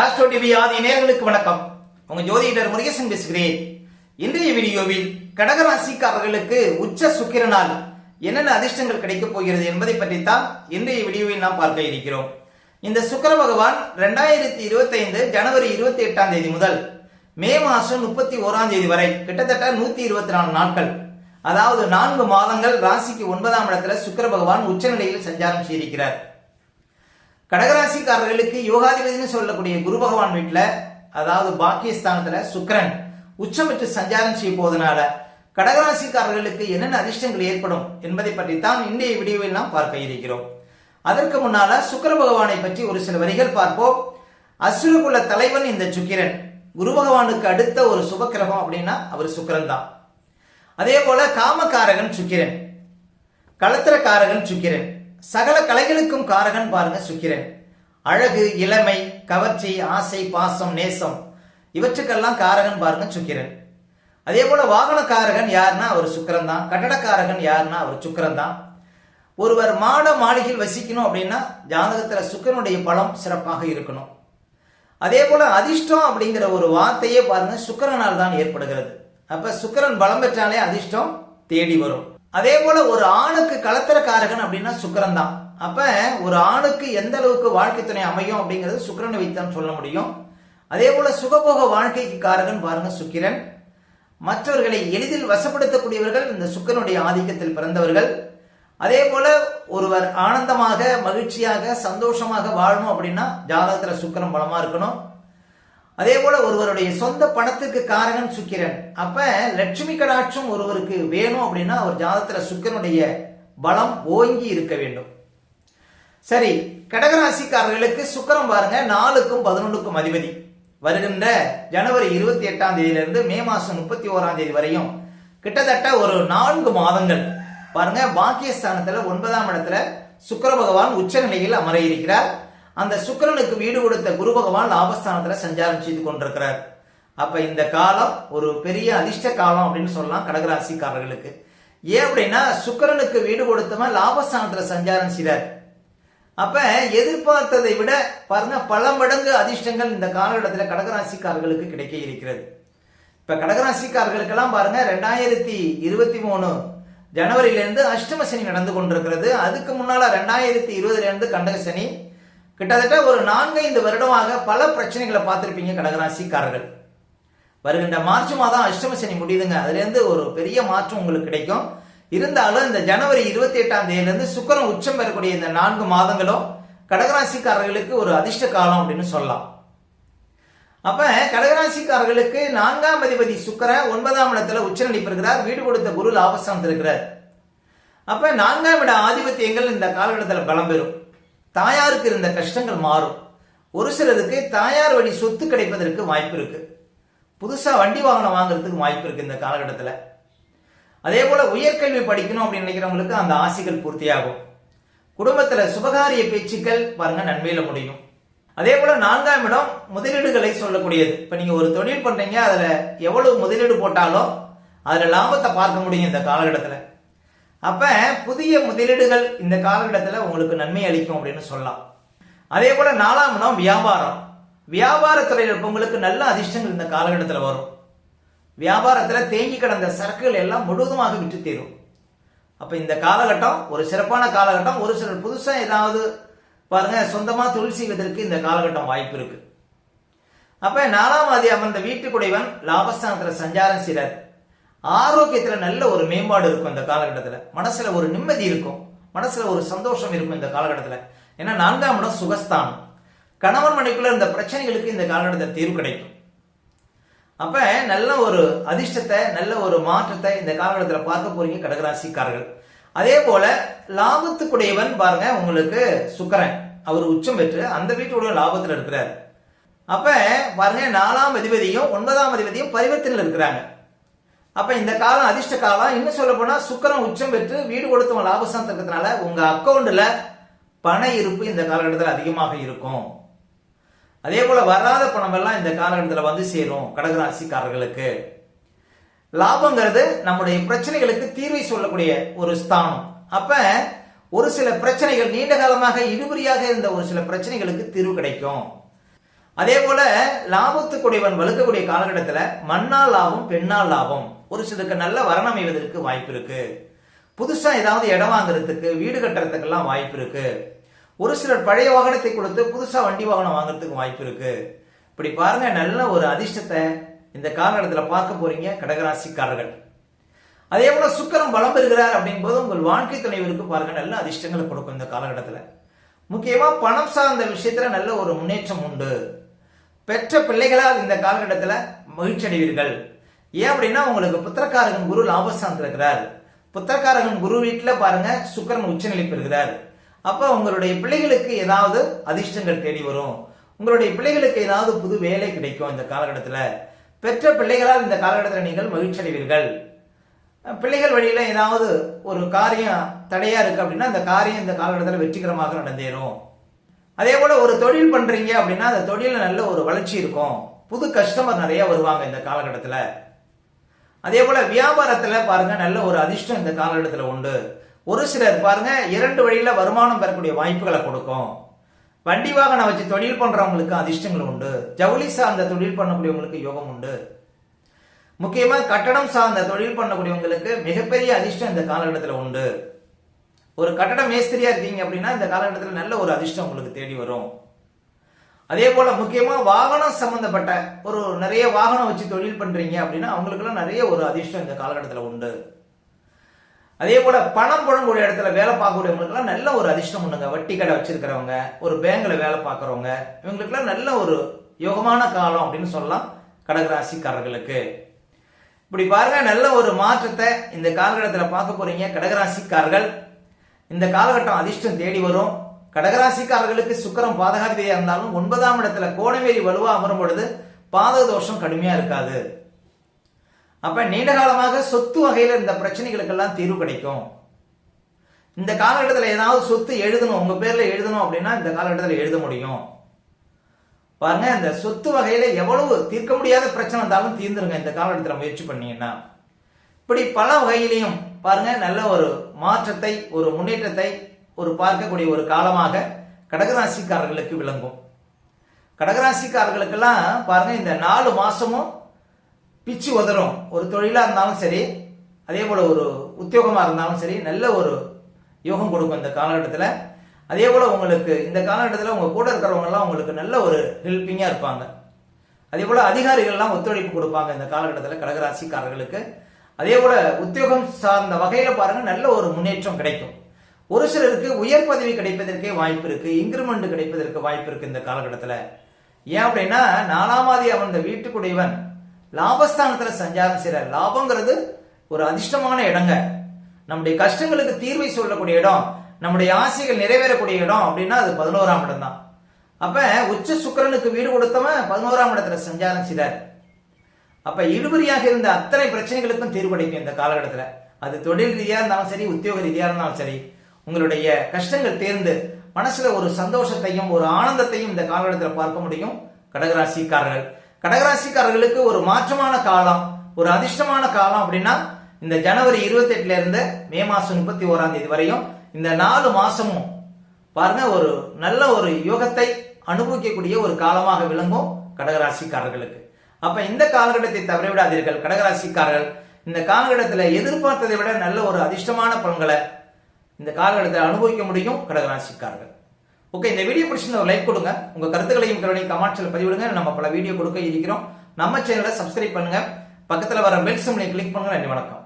Astro TV ஆதி நேர்களுக்கு வணக்கம். உங்க ஜோதிடர் முருகேசன் பேசுகிறேன். இன்றைய வீடியோவில் கடகராசிக்காரர்களுக்கு உச்ச சுக்கிரனால் என்னென்ன அதிர்ஷ்டங்கள் கிடைக்கப் போகிறது என்பதை பற்றித்தான் இன்றைய வீடியோவில் நாம் பார்க்க இருக்கிறோம். இந்த சுக்கிர பகவான் ரெண்டாயிரத்தி இருபத்தைந்து ஜனவரி இருபத்தி எட்டாம் தேதி முதல் மே மாசம் முப்பத்தி ஓராம் தேதி வரை கிட்டத்தட்ட நூத்தி இருபத்தி நாலு நாட்கள். அதாவது நான்கு மாதங்கள் ராசிக்கு ஒன்பதாம் இடத்துல சுக்கர பகவான் உச்சநிலையில் சஞ்சாரம் செய்திருக்கிறார். கடகராசிக்காரர்களுக்கு யோகாதிபதினு சொல்லக்கூடிய குரு பகவான் வீட்டில் அதாவது பாக்கியஸ்தானத்தில் சுக்கிரன் உச்சம் பெற்று சஞ்சாரம் செய்ய போவதனால கடகராசிக்காரர்களுக்கு என்னென்ன அதிர்ஷ்டங்கள் ஏற்படும் என்பதை பற்றி தான் இன்றைய வீடியோவில் நாம் பார்க்க இருக்கிறோம். அதற்கு முன்னால சுக்கர பகவானை பற்றி ஒரு சில வரிகள் பார்ப்போம். அசுரகுல தலைவன் இந்த சுக்கிரன். குரு பகவானுக்கு அடுத்த ஒரு சுபக்கிரகம் அப்படின்னா அவர் சுக்கிரன் தான். அதே போல காமக்காரகன் சுக்கிரன். களத்திரக்காரகன் சுக்கிரன். சகல கலைகளுக்கும் காரகன் பாருங்க சுக்கிரன். அழகு இளமை கவர்ச்சி ஆசை பாசம் நேசம் இவற்றுக்கெல்லாம் காரகன் பாருங்க சுக்கிரன். அதே போல வாகனக்காரகன் யாருன்னா அவர் சுக்கரன் தான். கட்டடக்காரகன் யாருன்னா அவர் சுக்கரன் தான். ஒருவர் மாட மாளிகையில் வசிக்கணும் அப்படின்னா ஜாதகத்துல சுக்கிரனுடைய பலம் சிறப்பாக இருக்கணும். அதே போல அதிர்ஷ்டம் அப்படிங்கிற ஒரு வார்த்தையே பாருங்க சுக்கிரனால் தான் ஏற்படுகிறது. அப்ப சுக்கிரன் பலம் பெற்றாலே அதிர்ஷ்டம் தேடி வரும். அதே போல ஒரு ஆணுக்கு கலத்திரக்காரகன் அப்படின்னா சுக்கரன் தான் அப்ப ஒரு ஆணுக்கு எந்த அளவுக்கு வாழ்க்கை துணை அமையும் அப்படிங்கிறது சுக்கரனை வைத்தான் சொல்ல முடியும். அதே போல சுகபோக வாழ்க்கைக்கு காரகன் பாருங்க சுக்கிரன். மற்றவர்களை எளிதில் வசப்படுத்தக்கூடியவர்கள் இந்த சுக்கிரனுடைய ஆதிக்கத்தில் பிறந்தவர்கள். அதே போல ஒருவர் ஆனந்தமாக மகிழ்ச்சியாக சந்தோஷமாக வாழணும் அப்படின்னா ஜாதகத்துல சுக்கரம் பலமா இருக்கணும். அதே போல ஒருவருடைய சொந்த பணத்துக்கு காரகன் சுக்கிரன். அப்ப லட்சுமி கடாட்சம் ஒருவருக்கு வேணும் அப்படின்னா அவர் ஜாதத்துல சுக்கிரனுடைய பலம் ஓங்கி இருக்க வேண்டும். சரி கடகராசிக்காரர்களுக்கு சுக்கிரம் பாருங்க நாலுக்கும் பதினொன்றுக்கும் அதிபதி. வருகின்ற ஜனவரி இருபத்தி எட்டாம் தேதியிலிருந்து மே மாசம் முப்பத்தி ஓராம் தேதி வரையும் கிட்டத்தட்ட ஒரு நான்கு மாதங்கள். பாருங்க பாக்கியஸ்தானத்துல ஒன்பதாம் இடத்துல சுக்கர பகவான் உச்சநிலையில் அமர இருக்கிறார். அந்த சுக்கரனுக்கு வீடு கொடுத்த குரு பகவான் லாபஸ்தானத்துல சஞ்சாரம் செய்து கொண்டிருக்கிறார். அப்ப இந்த காலம் ஒரு பெரிய அதிர்ஷ்ட காலம் அப்படின்னு சொல்லலாம் கடகராசிக்காரர்களுக்கு. ஏன் அப்படின்னா சுக்கரனுக்கு வீடு கொடுத்தவன் லாபஸ்தானத்துல சஞ்சாரம் செய்றார். அப்ப எதிர்பார்த்ததை விட பாருங்க பல மடங்கு அதிர்ஷ்டங்கள் இந்த காலகட்டத்தில் கடகராசிக்காரர்களுக்கு கிடைக்க இருக்கிறது. இப்ப கடகராசிக்காரர்களுக்கெல்லாம் பாருங்க ரெண்டாயிரத்தி இருபத்தி மூணு ஜனவரியிலிருந்து அஷ்டம சனி நடந்து கொண்டிருக்கிறது. அதுக்கு முன்னால ரெண்டாயிரத்தி இருபதுல இருந்து கண்டக சனி கிட்டத்தட்ட ஒரு நான்கைந்து வருடமாக பல பிரச்சனைகளை பார்த்துருப்பீங்க கடகராசிக்காரர்கள். வருகின்ற மார்ச் மாதம் அஷ்டம சனி முடியுதுங்க. அதுலேருந்து ஒரு பெரிய மாற்றம் உங்களுக்கு கிடைக்கும். இருந்தாலும் இந்த ஜனவரி இருபத்தி எட்டாம் தேதியிலிருந்து சுக்கரம் உச்சம் பெறக்கூடிய இந்த நான்கு மாதங்களும் கடகராசிக்காரர்களுக்கு ஒரு அதிர்ஷ்ட காலம் அப்படின்னு சொல்லலாம். அப்ப கடகராசிக்காரர்களுக்கு நான்காம் அதிபதி சுக்கரன் ஒன்பதாம் இடத்துல உச்சநிலை இருக்கிறார். வீடு கொடுத்த குரு லாபஸ்தானத்தில் இருக்கிறார். அப்ப நான்காம் இட ஆதிபத்தியங்கள் இந்த காலகட்டத்தில் பலம் பெறும். தாயாருக்கு இருந்த கஷ்டங்கள் மாறும். ஒரு சிலருக்கு தாயார் வழி சொத்து கிடைப்பதற்கு வாய்ப்பு இருக்கு. புதுசா வண்டி வாகனம் வாங்குறதுக்கு வாய்ப்பு இருக்கு இந்த காலகட்டத்தில். அதே போல உயர்கல்வி படிக்கணும் அப்படின்னு நினைக்கிறவங்களுக்கு அந்த ஆசைகள் பூர்த்தியாகும். குடும்பத்துல சுபகாரிய பேச்சுக்கள் பாருங்க நன்மையில முடியும். அதே போல நான்காம் இடம் முதலீடுகளை சொல்லக்கூடியது. இப்ப நீங்க ஒரு தொழில் பண்றீங்க அதுல எவ்வளவு முதலீடு போட்டாலும் அதுல லாபத்தை பார்க்க முடியும் இந்த காலகட்டத்தில். அப்ப புதிய முதலீடுகள் இந்த காலகட்டத்தில் உங்களுக்கு நன்மை அளிக்கும் அப்படின்னு சொல்லலாம். அதே போல நாலாம் இடம் வியாபாரம். வியாபாரத்துறையில் இருப்பவங்களுக்கு நல்ல அதிர்ஷ்டங்கள் இந்த காலகட்டத்தில் வரும். வியாபாரத்தில் தேங்கி கிடந்த சரக்குகள் எல்லாம் முழுவதுமாக விற்று தீரும். அப்ப இந்த காலகட்டம் ஒரு சிறப்பான காலகட்டம் ஒரு சிலர் புதுசா ஏதாவது பாருங்க சொந்தமா தொழில் செய்வதற்கு இந்த காலகட்டம் வாய்ப்பு இருக்கு. அப்ப நாலாம் ஆதி அமர்ந்த வீட்டுக்குடையவன் லாபஸ்தானத்தில் சஞ்சாரம் செய்கிறார் ஆரோக்கியத்துல நல்ல ஒரு மேம்பாடு இருக்கும் இந்த காலகட்டத்துல. மனசுல ஒரு நிம்மதி இருக்கும். மனசுல ஒரு சந்தோஷம் இருக்கும் இந்த காலகட்டத்துல. ஏன்னா நான்காம் இடம் சுகஸ்தானம். கணவன் மனைக்குள்ள இந்த பிரச்சனைகளுக்கு இந்த காலகட்டத்தில் தீர்வு கிடைக்கும். அப்ப நல்ல ஒரு அதிர்ஷ்டத்தை நல்ல ஒரு மாற்றத்தை இந்த காலகட்டத்தில் பார்க்க போறீங்க கடகராசிக்காரர்கள். அதே போல லாபத்துக்குடையவன் பாருங்க உங்களுக்கு சுக்கரன். அவர் உச்சம் பெற்று அந்த வீட்டுடைய லாபத்தில் இருக்கிறார். அப்ப பாருங்க நாலாம் அதிபதியும் ஒன்பதாம் அதிபதியும் பரிவர்த்தனையில் இருக்கிறாங்க. அப்ப இந்த காலம் அதிர்ஷ்ட காலம் இன்னும் சொல்ல போனா சுக்கரம் உச்சம் பெற்று வீடு கொடுத்தவங்க லாபசம் இருக்கிறதுனால உங்க அக்கௌண்ட்ல பண இருப்பு இந்த காலகட்டத்தில் அதிகமாக இருக்கும். அதே போல வராத பணம் எல்லாம் இந்த காலகட்டத்தில் வந்து சேரும் கடகராசிக்காரர்களுக்கு. லாபங்கிறது நம்முடைய பிரச்சனைகளுக்கு தீர்வை சொல்லக்கூடிய ஒரு ஸ்தானம். அப்ப ஒரு சில பிரச்சனைகள் நீண்ட காலமாக இழுபறியாக இருந்த ஒரு சில பிரச்சனைகளுக்கு தீர்வு கிடைக்கும். அதே போல லாபத்துக்குடையவன் வலுக்கக்கூடிய காலகட்டத்தில் மண்ணால் லாபம் பெண்ணால் லாபம். ஒரு சிலருக்கு நல்ல வரணம் அமைவதற்கு வாய்ப்பு இருக்கு. புதுசா ஏதாவது இடம் வாங்குறதுக்கு வீடு கட்டுறதுக்கெல்லாம் வாய்ப்பு இருக்கு. ஒரு சிலர் பழைய வாகனத்தை கொடுத்து புதுசா வண்டி வாகனம் வாங்குறதுக்கு வாய்ப்பு இருக்கு. இப்படி பாருங்க நல்ல ஒரு அதிர்ஷ்டத்தை இந்த காலகட்டத்தில் பார்க்க போறீங்க கடகராசிக்காரர்கள். அதே போல சுக்கரம் பலம் பெறுகிறார் அப்படிங்கும்போது உங்கள் வாழ்க்கை துணைவருக்கு பாருங்க நல்ல அதிர்ஷ்டங்களை கொடுக்கும் இந்த காலகட்டத்தில். முக்கியமா பணம் சார்ந்த விஷயத்துல நல்ல ஒரு முன்னேற்றம் உண்டு. பெற்ற பிள்ளைகளால் இந்த காலகட்டத்தில் மகிழ்ச்சி அடைவீர்கள் ஏன் அப்படின்னா உங்களுக்கு புத்திரக்காரகன் குரு லாபஸ்தானத்தில் இருக்கிறார். புத்திரக்காரகன் குரு வீட்டில் பாருங்க சுக்கரன் உச்சநிலை பெறுகிறார் அப்போ உங்களுடைய பிள்ளைகளுக்கு ஏதாவது அதிர்ஷ்டங்கள் தேடி வரும். உங்களுடைய பிள்ளைகளுக்கு ஏதாவது புது வேலை கிடைக்கும் இந்த காலகட்டத்தில். பெற்ற பிள்ளைகளால் இந்த காலகட்டத்தில் நீங்கள் மகிழ்ச்சி அடைவீர்கள். பிள்ளைகள் வழியில் ஏதாவது ஒரு காரியம் தடையா இருக்கு அப்படின்னா அந்த காரியம் இந்த காலகட்டத்தில் வெற்றிகரமாக நடந்தேறும். அதே போல ஒரு தொழில் பண்றீங்க அப்படின்னா அந்த தொழில நல்ல ஒரு வளர்ச்சி இருக்கும். புது கஸ்டமர் நிறைய வருவாங்க இந்த காலகட்டத்தில். அதே போல வியாபாரத்துல பாருங்க நல்ல ஒரு அதிர்ஷ்டம் இந்த காலகட்டத்தில் உண்டு. ஒரு சிலர் பாருங்க இரண்டு வழியில வருமானம் பெறக்கூடிய வாய்ப்புகளை கொடுக்கும். வண்டி வாகனம் வச்சு தொழில் பண்றவங்களுக்கு அதிர்ஷ்டங்கள் உண்டு. ஜவுளி சார்ந்த தொழில் பண்ணக்கூடியவங்களுக்கு யோகம் உண்டு. முக்கியமா கட்டடம் சார்ந்த தொழில் பண்ணக்கூடியவங்களுக்கு மிகப்பெரிய அதிர்ஷ்டம் இந்த காலகட்டத்தில் உண்டு. ஒரு கட்டட மேஸ்திரியா இருக்கீங்க அப்படின்னா இந்த காலகட்டத்தில் நல்ல ஒரு அதிர்ஷ்டம் உங்களுக்கு தேடி வரும். அதே போல முக்கியமா வாகனம் சம்பந்தப்பட்ட ஒரு நிறைய வாகனம் வச்சு தொழில் பண்றீங்க அப்படின்னா அவங்களுக்கெல்லாம் நிறைய ஒரு அதிர்ஷ்டம் இந்த காலகட்டத்தில் உண்டு. அதே போல பணம் புழங்கக்கூடிய இடத்துல வேலை பார்க்கக்கூடியவங்களுக்குலாம் நல்ல ஒரு அதிர்ஷ்டம் உண்டுங்க. வட்டி கடை வச்சிருக்கிறவங்க ஒரு பேங்க்ல வேலை பார்க்குறவங்க இவங்களுக்குலாம் நல்ல ஒரு யோகமான காலம் அப்படின்னு சொல்லலாம் கடகராசிக்காரர்களுக்கு. இப்படி பாருங்க நல்ல ஒரு மாற்றத்தை இந்த காலகட்டத்தில் பார்க்க போறீங்க கடகராசிக்காரர்கள். இந்த காலகட்டம் அதிர்ஷ்டம் தேடி வரும். கடகராசிக்காரர்களுக்கு சுக்கரம் பாதகாதிபதியா இருந்தாலும் ஒன்பதாம் இடத்துல கோணவேரி வலுவா அமரும் பொழுது பாதக தோஷம் கடுமையா இருக்காது. அப்ப நீண்ட காலமாக சொத்து வகையில இந்த பிரச்சனைகளுக்கெல்லாம் தீர்வு கிடைக்கும். இந்த காலகட்டத்தில் ஏதாவது சொத்து எழுதணும் உங்க பேர்ல எழுதணும் அப்படின்னா இந்த காலகட்டத்தில் எழுத முடியும். பாருங்க இந்த சொத்து வகையில எவ்வளவு தீர்க்க முடியாத பிரச்சனை இருந்தாலும் தீர்ந்துருங்க இந்த காலகட்டத்தில் முயற்சி பண்ணீங்கன்னா. இப்படி பல வகையிலையும் பாருங்க நல்ல ஒரு மாற்றத்தை ஒரு முன்னேற்றத்தை ஒரு பார்க்கக்கூடிய ஒரு காலமாக கடகராசிக்காரர்களுக்கு விளங்கும். கடகராசிக்காரர்களுக்கெல்லாம் பாருங்க இந்த நாலு மாசமும் பிச்சு உதறும். ஒரு தொழிலா இருந்தாலும் சரி அதே போல ஒரு உத்தியோகமா இருந்தாலும் சரி நல்ல ஒரு யோகம் கொடுக்கும் இந்த காலகட்டத்தில். அதே போல உங்களுக்கு இந்த காலகட்டத்தில் உங்க கூட இருக்கிறவங்க எல்லாம் உங்களுக்கு நல்ல ஒரு ஹெல்ப்பிங்காக இருப்பாங்க. அதே போல அதிகாரிகள்லாம் ஒத்துழைப்பு கொடுப்பாங்க இந்த காலகட்டத்தில் கடகராசிக்காரர்களுக்கு. அதே போல உத்தியோகம் சார்ந்த வகையில பாருங்க நல்ல ஒரு முன்னேற்றம் கிடைக்கும். ஒரு சிலருக்கு உயர் பதவி கிடைப்பதற்கே வாய்ப்பு இருக்கு இன்கிரிமெண்ட் கிடைப்பதற்கு வாய்ப்பு இருக்கு இந்த காலகட்டத்தில். ஏன் அப்படின்னா நாலாமாதி அவன் வீட்டுக்குடையவன் லாபஸ்தானத்தில் சஞ்சாரம் செய்யற லாபங்கிறது ஒரு அதிர்ஷ்டமான இடங்க. நம்முடைய கஷ்டங்களுக்கு தீர்வை சொல்லக்கூடிய இடம் நம்முடைய ஆசைகள் நிறைவேறக்கூடிய இடம் அப்படின்னா அது பதினோராம் இடம் தான். அப்ப உச்ச சுக்கரனுக்கு வீடு கொடுத்தவன் பதினோராம் இடத்துல சஞ்சாரம் செய்தார். அப்ப இழுபறியாக இருந்த அத்தனை பிரச்சனைகளுக்கும் தீர்வு கிடைக்கும் இந்த காலகட்டத்தில். அது தொழில் ரீதியாக இருந்தாலும் சரி உத்தியோக ரீதியாக இருந்தாலும் சரி. உங்களுடைய கஷ்டங்கள் தேர்ந்து மனசுல ஒரு சந்தோஷத்தையும் ஒரு ஆனந்தத்தையும் இந்த காலகட்டத்தில் பார்க்க முடியும். கடகராசிக்காரர்கள். கடகராசிக்காரர்களுக்கு ஒரு மாற்றமான காலம் ஒரு அதிர்ஷ்டமான காலம் அப்படின்னா இந்த ஜனவரி இருபத்தி எட்டுல இருந்து மே மாசம் முப்பத்தி ஓராம் தேதி வரையும் இந்த நாலு மாசமும் பாருங்க ஒரு நல்ல ஒரு யோகத்தை அனுபவிக்கக்கூடிய ஒரு காலமாக விளங்கும் கடகராசிக்காரர்களுக்கு. அப்ப இந்த காலகட்டத்தை தவற விடாதீர்கள் கடகராசிக்காரர்கள் இந்த காலகட்டத்தில் எதிர்பார்த்ததை விட நல்ல ஒரு அதிர்ஷ்டமான பலன்களை இந்த காலகட்டத்தில் அனுபவிக்க முடியும் கடகராசிக்காரர்கள். ஓகே இந்த வீடியோ பிடிச்சிருந்த ஒரு லைக் கொடுங்க. உங்க கருத்துக்களையும் கருணையும் கமெண்ட்ஸில் பதிவிடுங்க. நம்ம பல வீடியோ கொடுக்க இருக்கிறோம். நம்ம சேனலை சப்ஸ்கிரைப் பண்ணுங்க. பக்கத்தில் வர பெல் சிம்னை கிளிக் பண்ணுங்க. நன்றி வணக்கம்.